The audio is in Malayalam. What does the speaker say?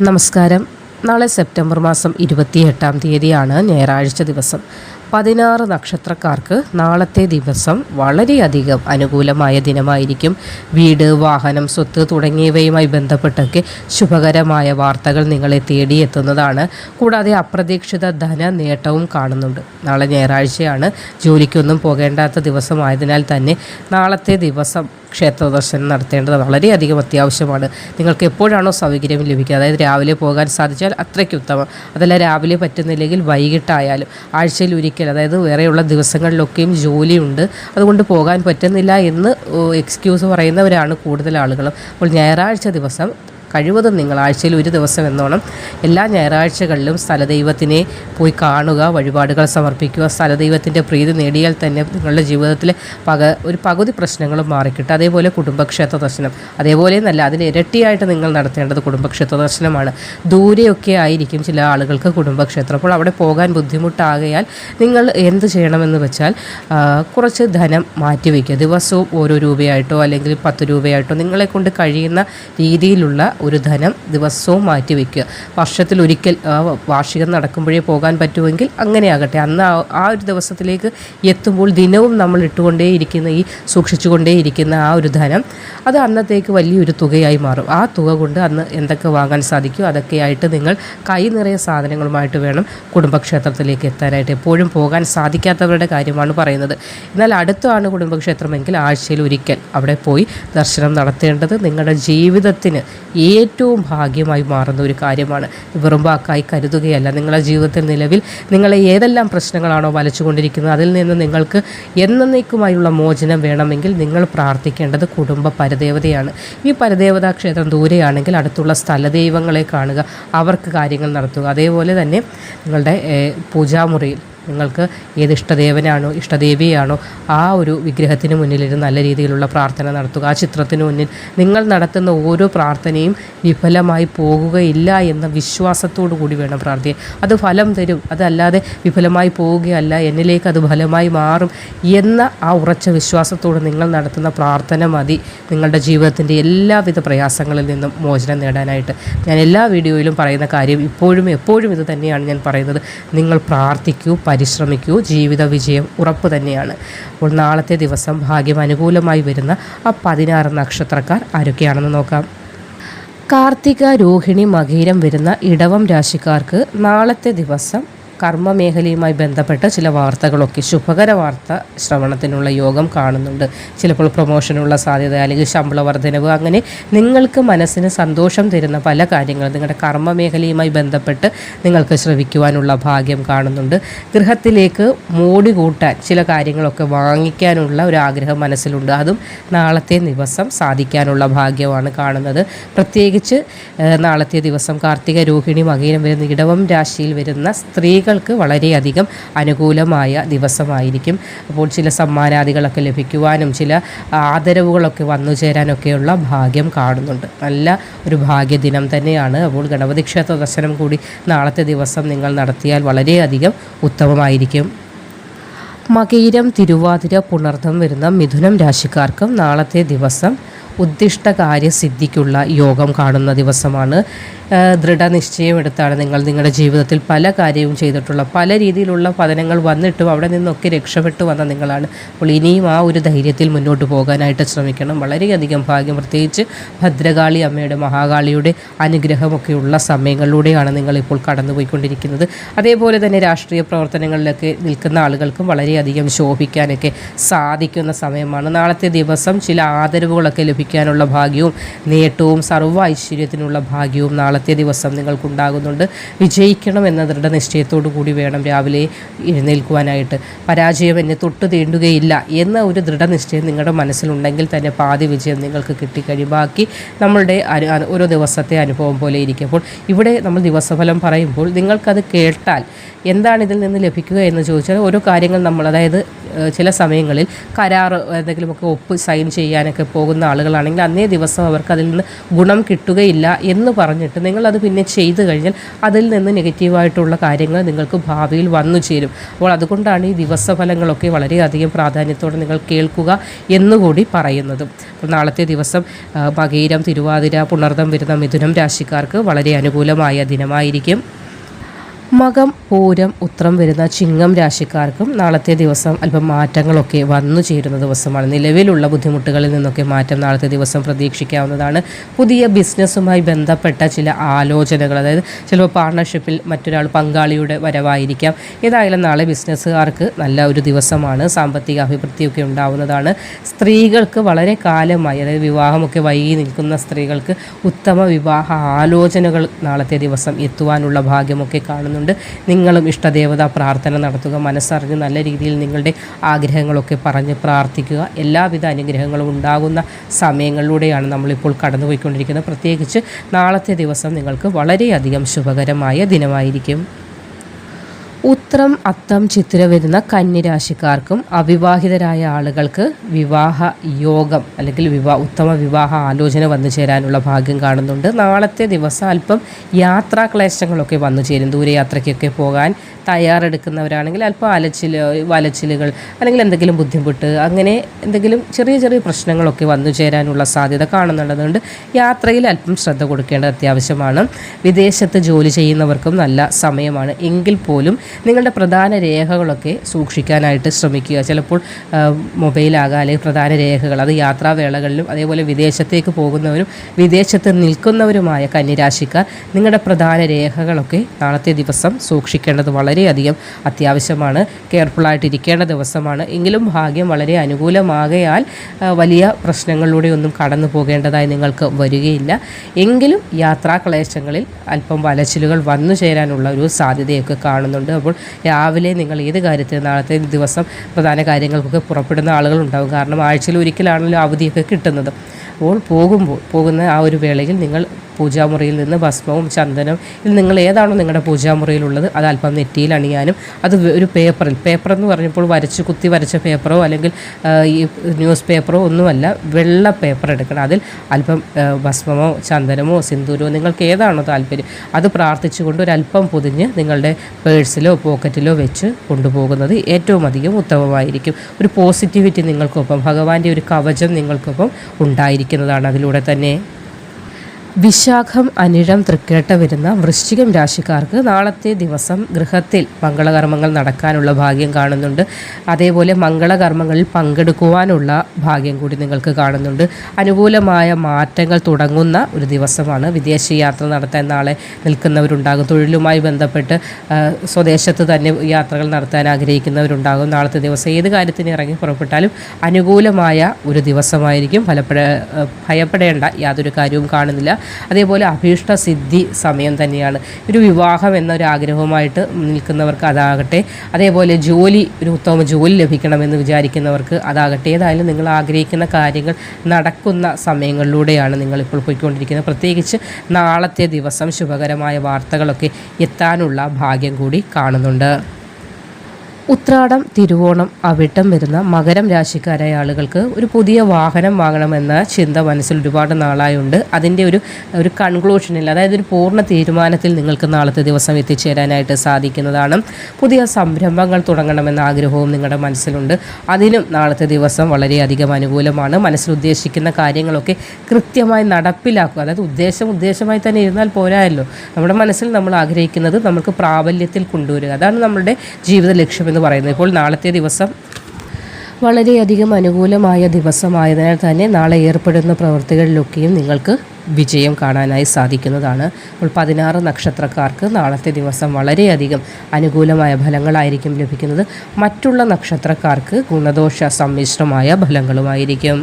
നമസ്കാരം. നാളെ സെപ്റ്റംബർ മാസം ഇരുപത്തിയെട്ടാം തീയതിയാണ് ഞായറാഴ്ച ദിവസം. പതിനാറ് നക്ഷത്രക്കാർക്ക് നാളത്തെ ദിവസം വളരെയധികം അനുകൂലമായ ദിനമായിരിക്കും. വീട് വാഹനം സ്വത്ത് തുടങ്ങിയവയുമായി ബന്ധപ്പെട്ടൊക്കെ ശുഭകരമായ വാർത്തകൾ നിങ്ങളെ തേടിയെത്തുന്നതാണ്. കൂടാതെ അപ്രതീക്ഷിത ധന നേട്ടവും കാണുന്നുണ്ട്. നാളെ ഞായറാഴ്ചയാണ്. ജോലിക്കൊന്നും പോകേണ്ടാത്ത ദിവസമായതിനാൽ തന്നെ നാളത്തെ ദിവസം ക്ഷേത്ര ദർശനം നടത്തേണ്ടത് വളരെയധികം അത്യാവശ്യമാണ്. നിങ്ങൾക്ക് എപ്പോഴാണോ സൗകര്യം ലഭിക്കുക. അതായത് രാവിലെ പോകാൻ സാധിച്ചാൽ അത്രയ്ക്ക് ഉത്തമം. അതല്ല രാവിലെ പറ്റുന്നില്ലെങ്കിൽ വൈകിട്ടായാലും ആഴ്ചയിൽ ഒരിക്കൽ അതായത് വേറെയുള്ള ദിവസങ്ങളിലൊക്കെയും ജോലിയുണ്ട്. അതുകൊണ്ട് പോകാൻ പറ്റുന്നില്ല എന്ന് എക്സ്ക്യൂസ് പറയുന്നവരാണ് കൂടുതൽ ആളുകളും. അപ്പോൾ ഞായറാഴ്ച ദിവസം കഴിവതും നിങ്ങൾ ആഴ്ചയിൽ ഒരു ദിവസം എന്നോണം എല്ലാ ഞായറാഴ്ചകളിലും സ്ഥലദൈവത്തിനെ പോയി കാണുക വഴിപാടുകൾ സമർപ്പിക്കുക. സ്ഥലദൈവത്തിന്റെ പ്രീതി നേടിയാൽ തന്നെ നിങ്ങളുടെ ജീവിതത്തിലെ പക ഒരു പകുതി പ്രശ്നങ്ങളും മാറിക്കിട്ടും. അതേപോലെ കുടുംബക്ഷേത്ര ദർശനം. അതേപോലെ നല്ല അതിന് ഇരട്ടിയായിട്ട് നിങ്ങൾ നടത്തേണ്ടത് കുടുംബക്ഷേത്ര ദർശനമാണ്. ദൂരെയൊക്കെ ആയിരിക്കും ചില ആളുകൾക്ക് കുടുംബക്ഷേത്രം. അപ്പോൾ അവിടെ പോകാൻ ബുദ്ധിമുട്ടാകയാൽ നിങ്ങൾ എന്ത് ചെയ്യണമെന്ന് വെച്ചാൽ കുറച്ച് ധനം മാറ്റിവെക്കുക. ദിവസവും ഓരോ രൂപയായിട്ടോ അല്ലെങ്കിൽ പത്ത് രൂപയായിട്ടോ നിങ്ങളെ കൊണ്ട് കഴിയുന്ന രീതിയിലുള്ള ഒരു ധനം ദിവസവും മാറ്റിവെക്കുക ആ, വാർഷികം നടക്കുമ്പോഴേ പോകാൻ പറ്റുമെങ്കിൽ അങ്ങനെയാകട്ടെ. അന്ന് ആ ഒരു ദിവസത്തിലേക്ക് എത്തുമ്പോൾ ദിനവും നമ്മൾ ഇട്ടുകൊണ്ടേയിരിക്കുന്ന ഈ സൂക്ഷിച്ചുകൊണ്ടേയിരിക്കുന്ന ആ ഒരു ധനം അത് അന്നത്തേക്ക് വലിയൊരു തുകയായി മാറും. ആ തുക കൊണ്ട് അന്ന് എന്തൊക്കെ വാങ്ങാൻ സാധിക്കും അതൊക്കെയായിട്ട് നിങ്ങൾ കൈ നിറയെ സാധനങ്ങളുമായിട്ട് വേണം കുടുംബക്ഷേത്രത്തിലേക്ക് എത്താനായിട്ട്. എപ്പോഴും പോകാൻ സാധിക്കാത്തവരുടെ കാര്യമാണ് പറയുന്നത്. എന്നാൽ അടുത്താണ് കുടുംബക്ഷേത്രമെങ്കിൽ ആഴ്ചയിൽ ഒരിക്കൽ അവിടെ പോയി ദർശനം നടത്തേണ്ടത്. നിങ്ങളുടെ ജീവിതത്തിന് ഏറ്റവും ഭാഗ്യമായി മാറുന്ന ഒരു കാര്യമാണ്. വെറും വാക്കായി കരുതുകയല്ല. നിങ്ങളുടെ ജീവിതത്തിൽ നിലവിൽ നിങ്ങളെ ഏതെല്ലാം പ്രശ്നങ്ങളാണോ വലച്ചുകൊണ്ടിരിക്കുന്നത് അതിൽ നിന്ന് നിങ്ങൾക്ക് എന്നേക്കുമായുള്ള മോചനം വേണമെങ്കിൽ നിങ്ങൾ പ്രാർത്ഥിക്കേണ്ടത് കുടുംബ പരദേവതയാണ്. ഈ പരദേവതാ ക്ഷേത്രം ദൂരെയാണെങ്കിൽ അടുത്തുള്ള സ്ഥലദൈവങ്ങളെ കാണുക അവർക്ക് കാര്യങ്ങൾ നടത്തുക. അതേപോലെ തന്നെ നിങ്ങളുടെ പൂജാമുറിയിൽ നിങ്ങൾക്ക് ഏത് ഇഷ്ടദേവനാണോ ഇഷ്ടദേവിയാണോ ആ ഒരു വിഗ്രഹത്തിന് മുന്നിലിരുന്ന് നല്ല രീതിയിലുള്ള പ്രാർത്ഥന നടത്തുക. ആ ചിത്രത്തിന് മുന്നിൽ നിങ്ങൾ നടത്തുന്ന ഓരോ പ്രാർത്ഥനയും വിഫലമായി പോകുകയില്ല എന്ന വിശ്വാസത്തോടു കൂടി വേണം പ്രാർത്ഥിക്കാൻ. അത് ഫലം തരും. അതല്ലാതെ വിഫലമായി പോവുകയല്ല എന്നിലേക്ക് അത് ഫലമായി മാറും എന്ന ആ ഉറച്ച വിശ്വാസത്തോട് നിങ്ങൾ നടത്തുന്ന പ്രാർത്ഥന മതി. നിങ്ങളുടെ ജീവിതത്തിന്റെ എല്ലാവിധ പ്രയാസങ്ങളിൽ നിന്നും മോചനം നേടാനായിട്ട്. ഞാൻ എല്ലാ വീഡിയോയിലും പറയുന്ന കാര്യം ഇപ്പോഴും എപ്പോഴും ഇത് തന്നെയാണ് ഞാൻ പറയുന്നത്. നിങ്ങൾ പ്രാർത്ഥിക്കൂ പരിശ്രമിക്കൂ. ജീവിത വിജയം ഉറപ്പ് തന്നെയാണ്. അപ്പോൾ നാളത്തെ ദിവസം ഭാഗ്യം അനുകൂലമായി വരുന്ന ആ പതിനാറ് നക്ഷത്രക്കാർ ആരൊക്കെയാണെന്ന് നോക്കാം. കാർത്തിക രോഹിണി മകീരം വരുന്ന ഇടവം രാശിക്കാർക്ക് നാളത്തെ ദിവസം കർമ്മമേഖലയുമായി ബന്ധപ്പെട്ട ചില വാർത്തകളൊക്കെ ശുഭകര വാർത്ത ശ്രവണത്തിനുള്ള യോഗം കാണുന്നുണ്ട്. ചിലപ്പോൾ പ്രൊമോഷനുള്ള സാധ്യത അല്ലെങ്കിൽ ശമ്പള വർധനവ് അങ്ങനെ നിങ്ങൾക്ക് മനസ്സിന് സന്തോഷം തരുന്ന പല കാര്യങ്ങളും നിങ്ങളുടെ കർമ്മമേഖലയുമായി ബന്ധപ്പെട്ട് നിങ്ങൾക്ക് ശ്രവിക്കുവാനുള്ള ഭാഗ്യം കാണുന്നുണ്ട്. ഗൃഹത്തിലേക്ക് മോടി കൂട്ടാൻ ചില കാര്യങ്ങളൊക്കെ വാങ്ങിക്കാനുള്ള ഒരു ആഗ്രഹം മനസ്സിലുണ്ട്. അതും നാളത്തെ ദിവസം സാധിക്കാനുള്ള ഭാഗ്യമാണ് കാണുന്നത്. പ്രത്യേകിച്ച് നാളത്തെ ദിവസം കാർത്തിക രോഹിണി മകീരം വരുന്ന ഇടവം രാശിയിൽ വരുന്ന സ്ത്രീകൾക്ക് വളരെയധികം അനുകൂലമായ ദിവസമായിരിക്കും. അപ്പോൾ ചില സമ്മാനാദികളൊക്കെ ലഭിക്കുവാനും ചില ആദരവുകളൊക്കെ വന്നു ചേരാനൊക്കെയുള്ള ഭാഗ്യം കാണുന്നുണ്ട്. നല്ല ഒരു ഭാഗ്യദിനം തന്നെയാണ്. അപ്പോൾ ഗണപതി ക്ഷേത്ര ദർശനം കൂടി നാളത്തെ ദിവസം നിങ്ങൾ നടത്തിയാൽ വളരെയധികം ഉത്തമമായിരിക്കും. മകീരം തിരുവാതിര പുണർന്നം വരുന്ന മിഥുനം രാശിക്കാർക്കും നാളത്തെ ദിവസം ഉദ്ദിഷ്ട കാര്യസിദ്ധിക്കുള്ള യോഗം കാണുന്ന ദിവസമാണ്. ദൃഢനിശ്ചയമെടുത്താണ് നിങ്ങൾ നിങ്ങളുടെ ജീവിതത്തിൽ പല കാര്യവും ചെയ്തിട്ടുള്ള പല രീതിയിലുള്ള പതനങ്ങൾ വന്നിട്ടും അവിടെ നിന്നൊക്കെ രക്ഷപ്പെട്ടു വന്ന നിങ്ങളാണ്. അപ്പോൾ ഇനിയും ആ ഒരു ധൈര്യത്തിൽ മുന്നോട്ട് പോകാനായിട്ട് ശ്രമിക്കണം. വളരെയധികം ഭാഗ്യം പ്രത്യേകിച്ച് ഭദ്രകാളി അമ്മയുടെ മഹാകാളിയുടെ അനുഗ്രഹമൊക്കെയുള്ള സമയങ്ങളിലൂടെയാണ് നിങ്ങളിപ്പോൾ കടന്നുപോയിക്കൊണ്ടിരിക്കുന്നത്. അതേപോലെ തന്നെ രാഷ്ട്രീയ പ്രവർത്തനങ്ങളിലൊക്കെ നിൽക്കുന്ന ആളുകൾക്കും വളരെയധികം ശോഭിക്കാനൊക്കെ സാധിക്കുന്ന സമയമാണ്. നാളത്തെ ദിവസം ചില ആദരവുകളൊക്കെ ലഭിക്കാനുള്ള ഭാഗ്യവും നേട്ടവും സർവ ഐശ്വര്യത്തിനുള്ള ഭാഗ്യവും നാളത്തെ ദിവസം നിങ്ങൾക്കുണ്ടാകുന്നുണ്ട്. വിജയിക്കണം എന്ന ദൃഢനിശ്ചയത്തോടു കൂടി വേണം രാവിലെ എഴുന്നേൽക്കുവാനായിട്ട്. പരാജയം എന്നെ തൊട്ട് തീണ്ടുകയില്ല എന്ന ഒരു ദൃഢനിശ്ചയം നിങ്ങളുടെ മനസ്സിലുണ്ടെങ്കിൽ തന്നെ പാതി വിജയം നിങ്ങൾക്ക് കിട്ടിക്കഴിയും. ബാക്കി നമ്മളുടെ ഓരോ ദിവസത്തെ അനുഭവം പോലെ ഇരിക്കുമ്പോൾ ഇവിടെ നമ്മൾ ദിവസഫലം പറയുമ്പോൾ നിങ്ങൾക്കത് കേട്ടാൽ എന്താണ് ഇതിൽ നിന്ന് ലഭിക്കുക എന്ന് ചോദിച്ചാൽ ഓരോ കാര്യങ്ങൾ നമ്മൾ അതായത് ചില സമയങ്ങളിൽ കരാർ എന്തെങ്കിലുമൊക്കെ ഒപ്പ് സൈൻ ചെയ്യാനൊക്കെ പോകുന്ന ആളുകളാണെങ്കിൽ അന്നേ ദിവസം അവർക്ക് അതിൽ നിന്ന് ഗുണം കിട്ടുകയില്ല എന്ന് പറഞ്ഞിട്ട് നിങ്ങളത് പിന്നെ ചെയ്തു കഴിഞ്ഞാൽ അതിൽ നിന്ന് നെഗറ്റീവായിട്ടുള്ള കാര്യങ്ങൾ നിങ്ങൾക്ക് ഭാവിയിൽ വന്നു ചേരും. അപ്പോൾ അതുകൊണ്ടാണ് ഈ ദിവസഫലങ്ങളൊക്കെ വളരെയധികം പ്രാധാന്യത്തോടെ നിങ്ങൾ കേൾക്കുക എന്നുകൂടി പറയുന്നതും. അപ്പോൾ നാളത്തെ ദിവസം മകീരം തിരുവാതിര പുണർദം വരുന്ന മിഥുനം രാശിക്കാർക്ക് വളരെ അനുകൂലമായ ദിനമായിരിക്കും. മകം പൂരം ഉത്രം വരുന്ന ചിങ്ങം രാശിക്കാർക്കും നാളത്തെ ദിവസം അല്പം മാറ്റങ്ങളൊക്കെ വന്നു ചേരുന്ന ദിവസമാണ്. നിലവിലുള്ള ബുദ്ധിമുട്ടുകളിൽ നിന്നൊക്കെ മാറ്റം നാളത്തെ ദിവസം പ്രതീക്ഷിക്കാവുന്നതാണ്. പുതിയ ബിസിനസ്സുമായി ബന്ധപ്പെട്ട ചില ആലോചനകൾ അതായത് ചിലപ്പോൾ പാർട്ണർഷിപ്പിൽ മറ്റൊരാൾ പങ്കാളിയുടെ വരവായിരിക്കാം. ഏതായാലും നാളെ ബിസിനസ്സുകാർക്ക് നല്ല ഒരു ദിവസമാണ്. സാമ്പത്തിക അഭിവൃദ്ധിയൊക്കെ ഉണ്ടാവുന്നതാണ്. സ്ത്രീകൾക്ക് വളരെ കാലമായി അതായത് വിവാഹമൊക്കെ വൈകി നിൽക്കുന്ന സ്ത്രീകൾക്ക് ഉത്തമ വിവാഹ ആലോചനകൾ നാളത്തെ ദിവസം എത്തുവാനുള്ള ഭാഗ്യമൊക്കെ കാണുന്നുണ്ട് നിങ്ങളും ഇഷ്ടദേവത പ്രാർത്ഥന നടത്തുക. മനസ്സറിഞ്ഞ് നല്ല രീതിയിൽ നിങ്ങളുടെ ആഗ്രഹങ്ങളൊക്കെ പറഞ്ഞ് പ്രാർത്ഥിക്കുക. എല്ലാവിധ അനുഗ്രഹങ്ങളും ഉണ്ടാകുന്ന സമയങ്ങളിലൂടെയാണ് നമ്മളിപ്പോൾ കടന്നുപോയിക്കൊണ്ടിരിക്കുന്നത്. പ്രത്യേകിച്ച് നാളത്തെ ദിവസം നിങ്ങൾക്ക് വളരെയധികം ശുഭകരമായ ദിനമായിരിക്കും. ഉത്രം അത്തം ചിത്തിര വരുന്ന കന്നിരാശിക്കാർക്കും അവിവാഹിതരായ ആളുകൾക്ക് വിവാഹ യോഗം അല്ലെങ്കിൽ വിവാഹ ഉത്തമ വിവാഹ ആലോചന വന്നു ചേരാനുള്ള ഭാഗ്യം കാണുന്നുണ്ട്. നാളത്തെ ദിവസം അല്പം യാത്രാ ക്ലേശങ്ങളൊക്കെ വന്നു ചേരും. ദൂരയാത്രയ്ക്കൊക്കെ പോകാൻ തയ്യാറെടുക്കുന്നവരാണെങ്കിൽ അല്പം അലച്ചിൽ വലച്ചിലുകൾ അല്ലെങ്കിൽ എന്തെങ്കിലും ബുദ്ധിമുട്ട് അങ്ങനെ എന്തെങ്കിലും ചെറിയ ചെറിയ പ്രശ്നങ്ങളൊക്കെ വന്നു ചേരാനുള്ള സാധ്യത കാണുന്നുള്ളതുകൊണ്ട് യാത്രയിൽ അല്പം ശ്രദ്ധ കൊടുക്കേണ്ടത് അത്യാവശ്യമാണ്. വിദേശത്ത് ജോലി ചെയ്യുന്നവർക്കും നല്ല സമയമാണ്. എങ്കിൽ പോലും നിങ്ങളുടെ പ്രധാന രേഖകളൊക്കെ സൂക്ഷിക്കാനായിട്ട് ശ്രമിക്കുക. ചിലപ്പോൾ മൊബൈലാകാം അല്ലെങ്കിൽ പ്രധാന രേഖകൾ അത് യാത്രാവേളകളിലും അതേപോലെ വിദേശത്തേക്ക് പോകുന്നവരും വിദേശത്ത് നിൽക്കുന്നവരുമായ കന്യരാശിക്കാർ നിങ്ങളുടെ പ്രധാന രേഖകളൊക്കെ നാളത്തെ ദിവസം സൂക്ഷിക്കേണ്ടത് വളരെയധികം അത്യാവശ്യമാണ്. കെയർഫുള്ളായിട്ടിരിക്കേണ്ട ദിവസമാണ്. എങ്കിലും ഭാഗ്യം വളരെ അനുകൂലമാകയാൽ വലിയ പ്രശ്നങ്ങളിലൂടെ ഒന്നും കടന്നു പോകേണ്ടതായി നിങ്ങൾക്ക് വരികയില്ല. എങ്കിലും യാത്രാ ക്ലേശങ്ങളിൽ അല്പം വലച്ചിലുകൾ വന്നു ചേരാനുള്ള ഒരു സാധ്യതയൊക്കെ കാണുന്നുണ്ട്. അപ്പോൾ രാവിലെ നിങ്ങൾ ഏത് കാര്യത്തിൽ നാളത്തെ ദിവസം പ്രധാന കാര്യങ്ങൾക്കൊക്കെ പുറപ്പെടുന്ന ആളുകളുണ്ടാകും കാരണം ആഴ്ചയിൽ ഒരിക്കലാണല്ലോ അവധിയൊക്കെ കിട്ടുന്നത്. അപ്പോൾ പോകുമ്പോൾ പോകുന്ന ആ ഒരു വേളയിൽ നിങ്ങൾ പൂജാമുറിയിൽ നിന്ന് ഭസ്മവും ചന്ദനവും ഇത് നിങ്ങൾ ഏതാണോ നിങ്ങളുടെ പൂജാമുറിയിലുള്ളത് അത് അല്പം നെറ്റിയിൽ അണിയാനും അത് ഒരു പേപ്പറിൽ പേപ്പർ എന്ന് പറഞ്ഞപ്പോൾ വരച്ച് കുത്തി വരച്ച പേപ്പറോ അല്ലെങ്കിൽ ഈ ന്യൂസ് പേപ്പറോ ഒന്നുമല്ല വെള്ള പേപ്പർ എടുക്കണം. അതിൽ അല്പം ഭസ്മമോ ചന്ദനമോ സിന്ദൂരമോ നിങ്ങൾക്ക് ഏതാണോ താല്പര്യം അത് പ്രാർത്ഥിച്ചുകൊണ്ട് ഒരല്പം പൊതിഞ്ഞ് നിങ്ങളുടെ പേഴ്സിലോ പോക്കറ്റിലോ വെച്ച് കൊണ്ടുപോകുന്നത് ഏറ്റവും അധികം ഉത്തമമായിരിക്കും. ഒരു പോസിറ്റിവിറ്റി നിങ്ങൾക്കൊപ്പം ഭഗവാന്റെ ഒരു കവചം നിങ്ങൾക്കൊപ്പം ഉണ്ടായിരിക്കുന്നതാണ് അതിലൂടെ തന്നെ. വിശാഖം അനിഴം തൃക്കേട്ട വരുന്ന വൃശ്ചികം രാശിക്കാർക്ക് നാളത്തെ ദിവസം ഗൃഹത്തിൽ മംഗളകർമ്മങ്ങൾ നടക്കാനുള്ള ഭാഗ്യം കാണുന്നുണ്ട്. അതേപോലെ മംഗളകർമ്മങ്ങളിൽ പങ്കെടുക്കുവാനുള്ള ഭാഗ്യം കൂടി നിങ്ങൾക്ക് കാണുന്നുണ്ട്. അനുകൂലമായ മാറ്റങ്ങൾ തുടങ്ങുന്ന ഒരു ദിവസമാണ് വിദേശ യാത്ര നടത്താൻ നാളെ നിൽക്കുന്നവരുണ്ടാകും. തൊഴിലുമായി ബന്ധപ്പെട്ട് സ്വദേശത്ത് തന്നെ യാത്രകൾ നടത്താൻ ആഗ്രഹിക്കുന്നവരുണ്ടാകും. നാളത്തെ ദിവസം ഏത് കാര്യത്തിന് ഇറങ്ങി പുറപ്പെട്ടാലും അനുകൂലമായ ഒരു ദിവസമായിരിക്കും. ഫലപ്പെട ഭയപ്പെടേണ്ട യാതൊരു കാര്യവും കാണുന്നില്ല. അതേപോലെ അഭീഷ്ട സിദ്ധി സമയം തന്നെയാണ്. ഒരു വിവാഹം എന്നൊരാഗ്രഹവുമായിട്ട് നിൽക്കുന്നവർക്ക് അതാകട്ടെ അതേപോലെ ജോലി ഒരു ഉത്തമ ജോലി ലഭിക്കണമെന്ന് വിചാരിക്കുന്നവർക്ക് അതാകട്ടെ ഏതായാലും നിങ്ങൾ ആഗ്രഹിക്കുന്ന കാര്യങ്ങൾ നടക്കുന്ന സമയങ്ങളിലൂടെയാണ് നിങ്ങളിപ്പോൾ പോയിക്കൊണ്ടിരിക്കുന്നത്. പ്രത്യേകിച്ച് നാളത്തെ ദിവസം ശുഭകരമായ വാർത്തകളൊക്കെ എത്താനുള്ള ഭാഗ്യം കൂടി കാണുന്നുണ്ട്. ഉത്രാടം തിരുവോണം അവിട്ടം വരുന്ന മകരം രാശിക്കാരായ ആളുകൾക്ക് ഒരു പുതിയ വാഹനം വാങ്ങണമെന്ന ചിന്ത മനസ്സിൽ ഒരുപാട് നാളായുണ്ട്. അതിന്റെ ഒരു ഒരു കൺക്ലൂഷനിൽ അതായത് ഒരു പൂർണ തീരുമാനത്തിൽ നിങ്ങൾക്ക് നാളത്തെ ദിവസം എത്തിച്ചേരാനായിട്ട് സാധിക്കുന്നതാണ്. പുതിയ സംരംഭങ്ങൾ തുടങ്ങണമെന്ന ആഗ്രഹവും നിങ്ങളുടെ മനസ്സിലുണ്ട്. അതിനും നാളത്തെ ദിവസം വളരെയധികം അനുകൂലമാണ്. മനസ്സിൽ ഉദ്ദേശിക്കുന്ന കാര്യങ്ങളൊക്കെ കൃത്യമായി നടപ്പിലാക്കുക. അതായത് ഉദ്ദേശം ഉദ്ദേശമായി തന്നെ ഇരുന്നാൽ പോരായല്ലോ. നമ്മുടെ മനസ്സിൽ നമ്മൾ ആഗ്രഹിക്കുന്നത് നമുക്ക് പ്രാബല്യത്തിൽ കൊണ്ടുവരിക. അതാണ് നമ്മളുടെ ജീവിത ലക്ഷ്യമെന്ന് പറയുന്നത്. ഇപ്പോൾ നാളത്തെ ദിവസം വളരെയധികം അനുകൂലമായ ദിവസമായതിനാൽ തന്നെ നാളെ ഏർപ്പെടുന്ന പ്രവൃത്തികളിലൊക്കെയും നിങ്ങൾക്ക് വിജയം കാണാനായി സാധിക്കുന്നതാണ്. അപ്പോൾ പതിനാറ് നക്ഷത്രക്കാർക്ക് നാളത്തെ ദിവസം വളരെയധികം അനുകൂലമായ ഫലങ്ങളായിരിക്കും ലഭിക്കുന്നത്. മറ്റുള്ള നക്ഷത്രക്കാർക്ക് ഗുണദോഷ സമ്മിശ്രമായ ഫലങ്ങളുമായിരിക്കും.